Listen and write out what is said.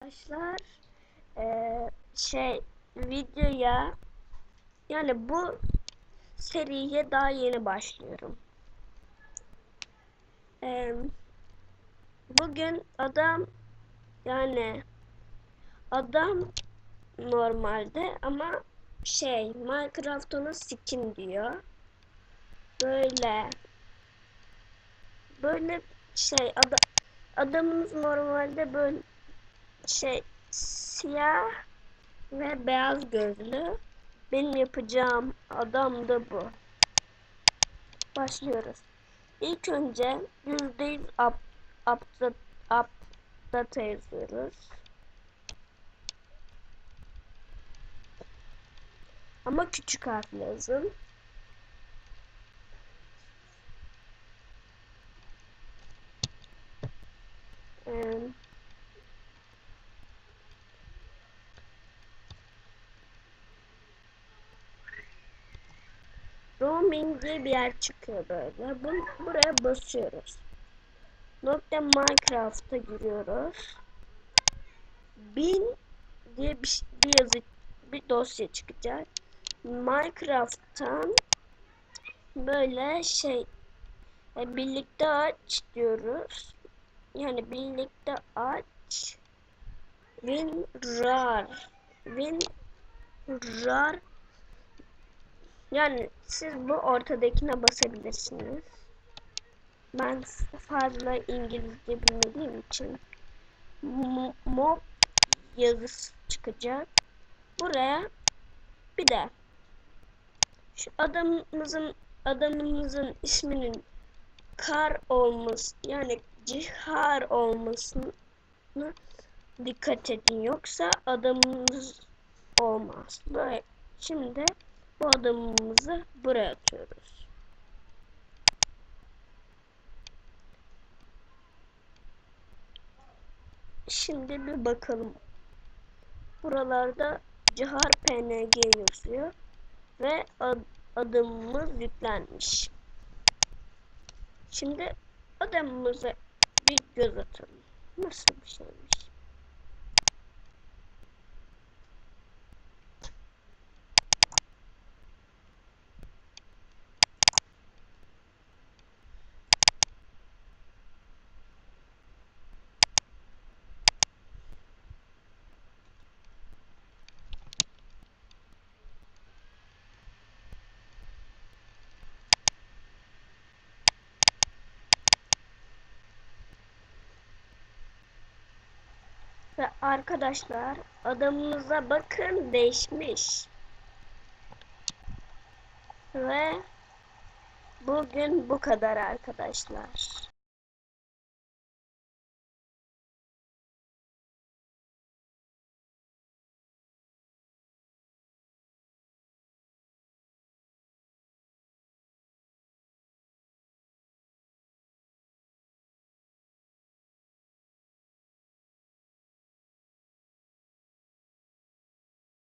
Arkadaşlar eee, şey videoya yani bu seriye daha yeni başlıyorum. Eee, bugün adam yani adam normalde ama şey Minecraft ona skin diyor. Böyle böyle şey ada, adamımız normalde böyle şey siyah ve beyaz gözlü. Benim yapacağım adam da bu. Başlıyoruz. İlk önce %100 up, update, update yazıyoruz. Ama küçük harf yazın. Ee, Roaming diye bir yer çıkıyor böyle. Bu, buraya basıyoruz. Nokta Minecraft'a giriyoruz. Bin diye bir, bir yazı bir dosya çıkacak. Minecraft'tan böyle şey e, birlikte aç diyoruz. Yani birlikte aç. WinRAR. WinRAR yani siz bu ortadakine basabilirsiniz. Ben fazla İngilizce bilmediğim için mo- mob yazısı çıkacak. Buraya bir de şu adamımızın adamımızın isminin kar olması yani cihar olmasını dikkat edin yoksa adamımız olmaz. Böyle şimdi bu adamımızı buraya atıyoruz. Şimdi bir bakalım. Buralarda Cihar PNG yazıyor ve ad adımımız yüklenmiş. Şimdi adamımıza bir göz atalım. Nasıl bir şeymiş? Ve arkadaşlar adamımıza bakın değişmiş. Ve bugün bu kadar arkadaşlar.